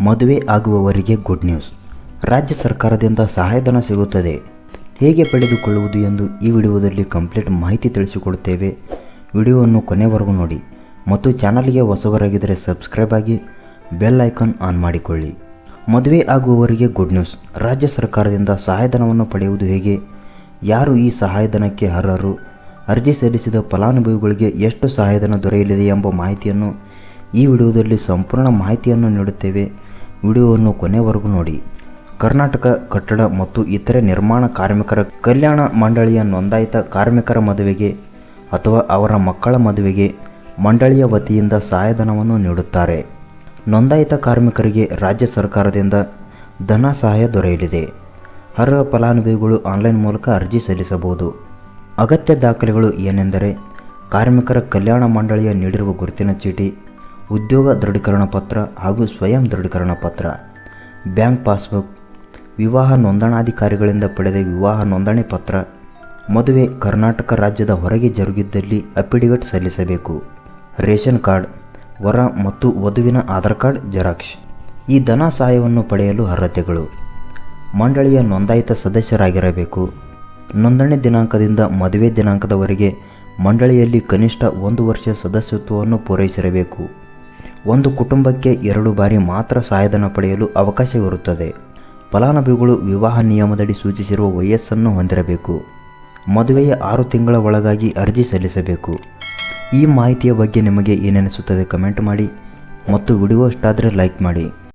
ಮದುವೆ ಆಗುವವರಿಗೆ good news ರಾಜ್ಯ ಸರ್ಕಾರದಿಂದ ಸಹಾಯಧನ ಸಿಗುತ್ತದೆ. ಹೇಗೆ ಪಡೆದುಕೊಳ್ಳುವುದು ಎಂದು ಈ ವಿಡಿಯೋದಲ್ಲಿ ಕಂಪ್ಲೀಟ್ ಮಾಹಿತಿ ತಿಳಿಸಿಕೊಡುತ್ತೇವೆ. ವಿಡಿಯೋವನ್ನು ಕೊನೆವರೆಗೂ ನೋಡಿ. ಮತ್ತು ಚಾನಲ್ಗೆ ಹೊಸವರಾಗಿದ್ದರೆ ಸಬ್ಸ್ಕ್ರೈಬ್ ಆಗಿ ಬೆಲ್ ಐಕಾನ್ ಆನ್ ಮಾಡಿಕೊಳ್ಳಿ. ಮದುವೆ ಆಗುವವರಿಗೆ ಗುಡ್ ನ್ಯೂಸ್ ರಾಜ್ಯ ಸರ್ಕಾರದಿಂದ ಸಹಾಯಧನವನ್ನು ಪಡೆಯುವುದು ಹೇಗೆ? ಯಾರು ಈ ಸಹಾಯಧನಕ್ಕೆ ಅರ್ಹರು? ಅರ್ಜಿ ಸಲ್ಲಿಸಿದ ಫಲಾನುಭವಿಗಳಿಗೆ ಎಷ್ಟು ಸಹಾಯಧನ ದೊರೆಯಲಿದೆ ಎಂಬ ಮಾಹಿತಿಯನ್ನು ಈ ವಿಡಿಯೋದಲ್ಲಿ ಸಂಪೂರ್ಣ ಮಾಹಿತಿಯನ್ನು ನೀಡುತ್ತೇವೆ. ವಿಡಿಯೋವನ್ನು ಕೊನೆವರೆಗೂ ನೋಡಿ. ಕರ್ನಾಟಕ ಕಟ್ಟಡ ಮತ್ತು ಇತರೆ ನಿರ್ಮಾಣ ಕಾರ್ಮಿಕರ ಕಲ್ಯಾಣ ಮಂಡಳಿಯ ನೋಂದಾಯಿತ ಕಾರ್ಮಿಕರ ಮದುವೆಗೆ ಅಥವಾ ಅವರ ಮಕ್ಕಳ ಮದುವೆಗೆ ಮಂಡಳಿಯ ವತಿಯಿಂದ ಸಹಾಯಧನವನ್ನು ನೀಡುತ್ತಾರೆ. ನೋಂದಾಯಿತ ಕಾರ್ಮಿಕರಿಗೆ ರಾಜ್ಯ ಸರ್ಕಾರದಿಂದ ಧನ ಸಹಾಯ ದೊರೆಯಲಿದೆ. ಅರ್ಹ ಫಲಾನುಭವಿಗಳು ಆನ್ಲೈನ್ ಮೂಲಕ ಅರ್ಜಿ ಸಲ್ಲಿಸಬಹುದು. ಅಗತ್ಯ ದಾಖಲೆಗಳು ಏನೆಂದರೆ, ಕಾರ್ಮಿಕರ ಕಲ್ಯಾಣ ಮಂಡಳಿಯ ನೀಡಿರುವ ಗುರುತಿನ ಚೀಟಿ ಉದ್ಯೋಗ ದೃಢೀಕರಣ ಪತ್ರ ಹಾಗೂ ಸ್ವಯಂ ದೃಢೀಕರಣ ಪತ್ರ. ಬ್ಯಾಂಕ್ ಪಾಸ್ಬುಕ್, ವಿವಾಹ ನೋಂದಣಾಧಿಕಾರಿಗಳಿಂದ ಪಡೆದ ವಿವಾಹ ನೋಂದಣಿ ಪತ್ರ. ಮದುವೆ ಕರ್ನಾಟಕ ರಾಜ್ಯದ ಹೊರಗೆ ಜರುಗಿದ್ದಲ್ಲಿ ಅಫಿಡವಿಟ್ ಸಲ್ಲಿಸಬೇಕು. ರೇಷನ್ ಕಾರ್ಡ್, ವರ ಮತ್ತು ವಧುವಿನ ಆಧಾರ್ ಕಾರ್ಡ್ ಜೆರಾಕ್ಸ್. ಈ ಧನ ಸಹಾಯವನ್ನು ಪಡೆಯಲು ಅರ್ಹತೆಗಳು. ಮಂಡಳಿಯ ನೋಂದಾಯಿತ ಸದಸ್ಯರಾಗಿರಬೇಕು. ನೋಂದಣಿ ದಿನಾಂಕದಿಂದ ಮದುವೆ ದಿನಾಂಕದವರೆಗೆ ಮಂಡಳಿಯಲ್ಲಿ ಕನಿಷ್ಠ ಒಂದು ವರ್ಷ ಸದಸ್ಯತ್ವವನ್ನು ಪೂರೈಸಿರಬೇಕು. ಒಂದು ಕುಟುಂಬಕ್ಕೆ ಎರಡು ಬಾರಿ ಮಾತ್ರ ಸಹಾಯಧನ ಪಡೆಯಲು ಅವಕಾಶವಿರುತ್ತದೆ ಫಲಾನುಭವಿಗಳು ವಿವಾಹ ನಿಯಮದಡಿ ಸೂಚಿಸಿರುವ ವಯಸ್ಸನ್ನು ಹೊಂದಿರಬೇಕು. ಮದುವೆಯ ಆರು ತಿಂಗಳ ಒಳಗಾಗಿ ಅರ್ಜಿ ಸಲ್ಲಿಸಬೇಕು. ಈ ಮಾಹಿತಿಯ ಬಗ್ಗೆ ನಿಮಗೆ ಏನೆನಿಸುತ್ತದೆ ಕಮೆಂಟ್ ಮಾಡಿ ಮತ್ತು ವಿಡಿಯೋ ಇಷ್ಟಾದರೆ ಲೈಕ್ ಮಾಡಿ.